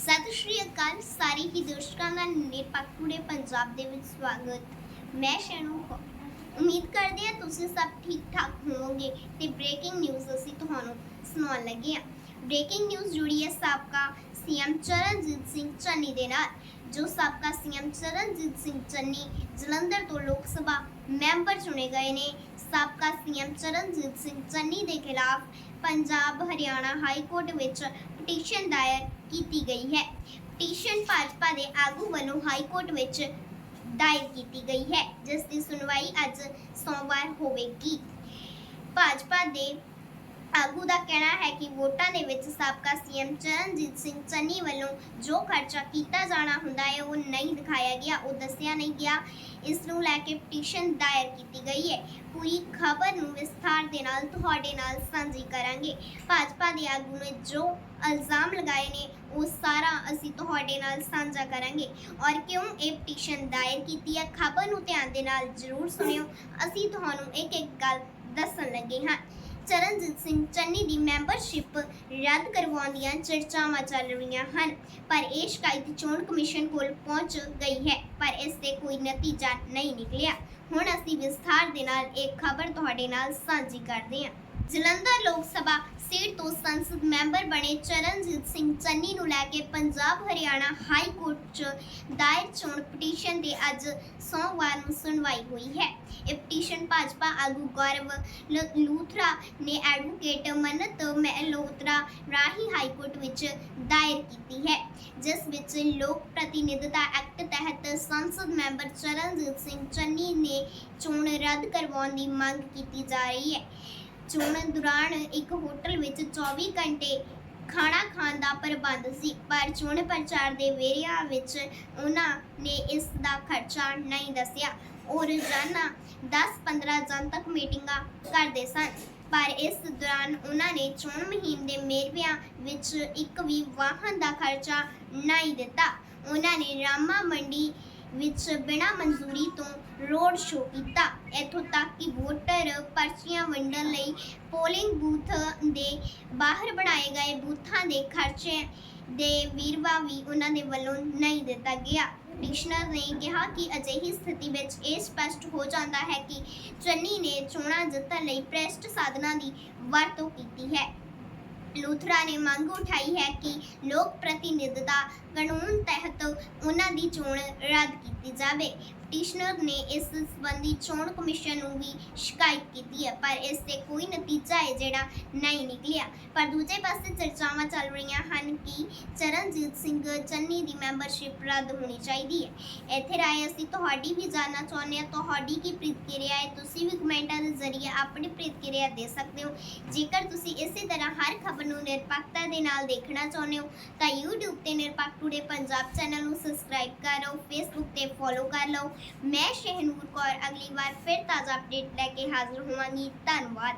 ਸਤਿ ਸ਼੍ਰੀ ਅਕਾਲ, ਸਾਰੇ ਹੀ ਦਰਸ਼ਕਾਂ ਦਾ ਨਿਰਪੱਖ ਪੰਜਾਬ ਦੇ ਵਿੱਚ ਸਵਾਗਤ। ਮੈਂ ਸ਼ੈਨੂ ਉਮੀਦ ਕਰਦੇ ਹਾਂ ਤੁਸੀਂ ਸਭ ਠੀਕ ਠਾਕ ਹੋਵੋਗੇ ਤੇ ਬ੍ਰੇਕਿੰਗ ਨਿਊਜ਼ ਅਸੀਂ ਤੁਹਾਨੂੰ ਸੁਣਾਉਣ ਲੱਗੇ ਹਾਂ। ਬ੍ਰੇਕਿੰਗ ਨਿਊਜ਼ ਜੁੜੀ ਹੈ ਸਾਬਕਾ ਸੀਐਮ ਚਰਨਜੀਤ ਸਿੰਘ ਚੰਨੀ ਦੇ ਨਾਲ, ਜੋ ਸਾਬਕਾ ਸੀਐਮ ਚਰਨਜੀਤ ਸਿੰਘ ਚੰਨੀ ਜਲੰਧਰ ਤੋਂ ਲੋਕ ਸਭਾ ਮੈਂਬਰ ਚੁਣੇ ਗਏ ਨੇ। ਸਾਬਕਾ ਸੀਐਮ ਚਰਨਜੀਤ ਸਿੰਘ ਚੰਨੀ ਦੇ ਖਿਲਾਫ ਪੰਜਾਬ ਹਰਿਆਣਾ ਹਾਈ ਕੋਰਟ ਵਿੱਚ ਪਟੀਸ਼ਨ ਦਾਇਰ ਕੀਤੀ ਗਈ ਹੈ। ਪਟੀਸ਼ਨ ਭਾਜਪਾ ਦੇ ਆਗੂ ਵੱਲੋਂ ਹਾਈ ਕੋਰਟ ਵਿੱਚ ਦਾਇਰ ਕੀਤੀ ਗਈ ਹੈ, ਜਿਸ ਦੀ ਸੁਣਵਾਈ ਅੱਜ ਸੋਮਵਾਰ ਹੋਵੇਗੀ। ਭਾਜਪਾ ਦੇ ਆਗੂ ਦਾ ਕਹਿਣਾ ਹੈ ਕਿ ਵੋਟਾਂ ਦੇ ਵਿੱਚ ਸਾਬਕਾ ਸੀਐਮ ਚਰਨਜੀਤ ਸਿੰਘ ਚੰਨੀ ਵੱਲੋਂ ਜੋ ਖਰਚਾ ਕੀਤਾ ਜਾਣਾ ਹੁੰਦਾ ਹੈ, ਉਹ ਨਹੀਂ ਦਿਖਾਇਆ ਗਿਆ, ਉਹ ਦੱਸਿਆ ਨਹੀਂ ਗਿਆ। ਇਸ ਨੂੰ ਲੈ ਕੇ ਪਟੀਸ਼ਨ ਦਾਇਰ ਕੀਤੀ ਗਈ ਹੈ। ਪੂਰੀ ਖਬਰ ਨੂੰ ਵਿਸਥਾਰ ਦੇ ਨਾਲ ਤੁਹਾਡੇ ਨਾਲ ਸਾਂਝੀ ਕਰਾਂਗੇ। ਭਾਜਪਾ ਦੇ ਆਗੂ ਨੇ ਜੋ ਇਲਜ਼ਾਮ ਲਗਾਏ ਨੇ, ਉਹ ਸਾਰਾ ਅਸੀਂ ਤੁਹਾਡੇ ਨਾਲ ਸਾਂਝਾ ਕਰਾਂਗੇ। ਔਰ ਕਿਉਂ ਇਹ ਪਟੀਸ਼ਨ ਦਾਇਰ ਕੀਤੀ ਹੈ, ਖਬਰ ਨੂੰ ਧਿਆਨ ਦੇ ਨਾਲ ਜ਼ਰੂਰ ਸੁਣਿਓ। ਅਸੀਂ ਤੁਹਾਨੂੰ ਇੱਕ ਇੱਕ ਗੱਲ ਦੱਸਣ ਲੱਗੇ ਹਾਂ। ਚਰਨਜੀਤ ਸਿੰਘ ਚੰਨੀ ਦੀ ਮੈਂਬਰਸ਼ਿਪ ਰੱਦ ਕਰਵਾਉਣ ਦੀਆਂ ਚਰਚਾਵਾਂ ਚੱਲ ਰਹੀਆਂ ਹਨ, ਪਰ ਇਹ ਸ਼ਿਕਾਇਤ ਚੋਣ ਕਮਿਸ਼ਨ ਕੋਲ ਪਹੁੰਚ ਗਈ ਹੈ, ਪਰ ਇਸ ਤੇ ਕੋਈ ਨਤੀਜਾ ਨਹੀਂ ਨਿਕਲਿਆ। ਹੁਣ ਅਸੀਂ ਵਿਸਥਾਰ ਦੇ ਨਾਲ ਇਹ ਖਬਰ ਤੁਹਾਡੇ ਨਾਲ ਸਾਂਝੀ ਕਰਦੇ ਹਾਂ। ਜਲੰਧਰ ਲੋਕ ਸਭਾ ਸੀਟ ਤੋਂ ਸੰਸਦ ਮੈਂਬਰ ਬਣੇ ਚਰਨਜੀਤ ਸਿੰਘ ਚੰਨੀ ਨੂੰ ਲੈ ਕੇ ਪੰਜਾਬ ਹਰਿਆਣਾ ਹਾਈ ਕੋਰਟ 'ਚ ਦਾਇਰ ਚੋਣ ਪਟੀਸ਼ਨ ਤੇ ਅੱਜ ਸੋਮਵਾਰ ਨੂੰ ਸੁਣਵਾਈ ਹੋਈ ਹੈ। ਇਹ ਪਟੀਸ਼ਨ ਭਾਜਪਾ ਆਗੂ ਗੌਰਵ ਲ- ਲੂਥਰਾ ਨੇ ਐਡਵੋਕੇਟ ਮੰਨਤ ਮਹਿਲੋਤਰਾ ਰਾਹੀਂ ਹਾਈ ਕੋਰਟ ਵਿੱਚ ਦਾਇਰ ਕੀਤੀ ਹੈ, ਜਿਸ ਵਿੱਚ ਲੋਕ ਪ੍ਰਤੀਨਿਧਤਾ ਐਕਟ ਤਹਿਤ ਸੰਸਦ ਮੈਂਬਰ ਚਰਨਜੀਤ ਸਿੰਘ ਚੰਨੀ ਨੇ ਚੋਣ ਰੱਦ ਕਰਵਾਉਣ ਦੀ ਮੰਗ ਕੀਤੀ ਜਾ ਰਹੀ ਹੈ। ਚੋਣ ਦੌਰਾਨ ਇੱਕ ਹੋਟਲ ਵਿੱਚ 24 ਘੰਟੇ ਖਾਣਾ ਖਾਣ ਦਾ ਪ੍ਰਬੰਧ ਸੀ, ਪਰ ਚੋਣ ਪ੍ਰਚਾਰ ਦੇ ਵੇਰਿਆਂ ਵਿੱਚ ਉਹਨਾਂ ਨੇ ਇਸ ਦਾ ਖਰਚਾ ਨਹੀਂ ਦੱਸਿਆ। ਉਹ ਰੋਜ਼ਾਨਾ 10-15 ਜਨਤਕ ਮੀਟਿੰਗਾਂ ਕਰਦੇ ਸਨ, ਪਰ ਇਸ ਦੌਰਾਨ ਉਹਨਾਂ ਨੇ ਚੋਣ ਮੁਹਿੰਮ ਦੇ ਮੇਰਵਿਆਂ ਵਿੱਚ ਇੱਕ ਵੀ ਵਾਹਨ ਦਾ ਖਰਚਾ ਨਹੀਂ ਦਿੱਤਾ। ਉਹਨਾਂ ਨੇ ਰਾਮਾ ਮੰਡੀ ਵਿੱਚ ਬਿਨਾਂ ਮਨਜ਼ੂਰੀ ਤੋਂ ਰੋਡ ਸ਼ੋਅ ਕੀਤਾ। ਇੱਥੋਂ ਤੱਕ ਕਿ ਵੋਟਰ ਪਰਚੀਆਂ ਵੰਡਣ ਲਈ ਪੋਲਿੰਗ ਬੂਥ ਦੇ ਬਾਹਰ ਬਣਾਏ ਗਏ ਬੂਥਾਂ ਦੇ ਖਰਚੇ ਦੇ ਵੀਰਵਾ ਵੀ ਉਹਨਾਂ ਦੇ ਵੱਲੋਂ ਨਹੀਂ ਦਿੱਤਾ ਗਿਆ। ਕਮਿਸ਼ਨਰ ਨੇ ਕਿਹਾ ਕਿ ਅਜਿਹੀ ਸਥਿਤੀ ਵਿੱਚ ਇਹ ਸਪਸ਼ਟ ਹੋ ਜਾਂਦਾ ਹੈ ਕਿ ਚੰਨੀ ਨੇ ਚੋਣਾਂ ਜਿੱਤਣ ਲਈ ਪ੍ਰੈਸਟ ਸਾਧਨਾਂ ਦੀ ਵਰਤੋਂ ਕੀਤੀ ਹੈ। ਲੂਥਰਾ ਨੇ ਮੰਗ ਉਠਾਈ ਹੈ ਕਿ ਲੋਕ ਪ੍ਰਤੀਨਿਧਤਾ ਕਾਨੂੰਨ ਤਹਿਤ ਉਹਨਾਂ ਦੀ ਚੋਣ ਰੱਦ ਕੀਤੀ ਜਾਵੇ। ਪਟੀਸ਼ਨਰ ਨੇ ਇਸ ਸੰਬੰਧੀ ਚੋਣ ਕਮਿਸ਼ਨ ਨੂੰ ਵੀ ਸ਼ਿਕਾਇਤ ਕੀਤੀ ਹੈ, ਪਰ ਇਸ ਤੇ ਕੋਈ ਨਤੀਜਾ ਹੈ ਜਿਹੜਾ ਨਹੀਂ ਨਿਕਲਿਆ। ਪਰ ਦੂਜੇ ਪਾਸੇ ਚਰਚਾਵਾਂ ਚੱਲ ਰਹੀਆਂ ਹਨ ਕਿ ਚਰਨਜੀਤ ਸਿੰਘ ਚੰਨੀ ਦੀ ਮੈਂਬਰਸ਼ਿਪ ਰੱਦ ਹੋਣੀ ਚਾਹੀਦੀ ਹੈ। ਇੱਥੇ ਰਾਏ ਅਸੀਂ ਤੁਹਾਡੀ ਵੀ ਜਾਨਣਾ ਚਾਹੁੰਦੇ ਹਾਂ। ਤੁਹਾਡੀ ਕੀ ਪ੍ਰਤੀਕਿਰਿਆ ਹੈ? ਤੁਸੀਂ ਵੀ ਕਮੈਂਟਾਂ ਦੇ ਜ਼ਰੀਏ ਆਪਣੀ ਪ੍ਰਤੀਕਿਰਿਆ ਦੇ ਸਕਦੇ ਹੋ। ਜੇਕਰ ਤੁਸੀਂ ਇਸੇ ਤਰ੍ਹਾਂ ਹਰ ਖਬਰ ਨੂੰ ਨਿਰਪੱਖਤਾ ਦੇ ਨਾਲ ਦੇਖਣਾ ਚਾਹੁੰਦੇ ਹੋ, ਤਾਂ YouTube ਤੇ ਨਿਰਪੱਖ ਟੂਡੇ ਪੰਜਾਬ ਚੈਨਲ ਨੂੰ ਸਬਸਕ੍ਰਾਈਬ ਕਰ ਲਓ ਫੇਸਬੁੱਕ ਤੇ ਫੋਲੋ ਕਰ ਲਓ। ਮੈਂ ਸ਼ਹਿਨੂਰ ਕੌਰ, ਅਗਲੀ ਵਾਰ ਫਿਰ ਤਾਜ਼ਾ ਅਪਡੇਟ ਲੈ ਕੇ ਹਾਜ਼ਰ ਹੋਵਾਂਗੀ। ਧੰਨਵਾਦ।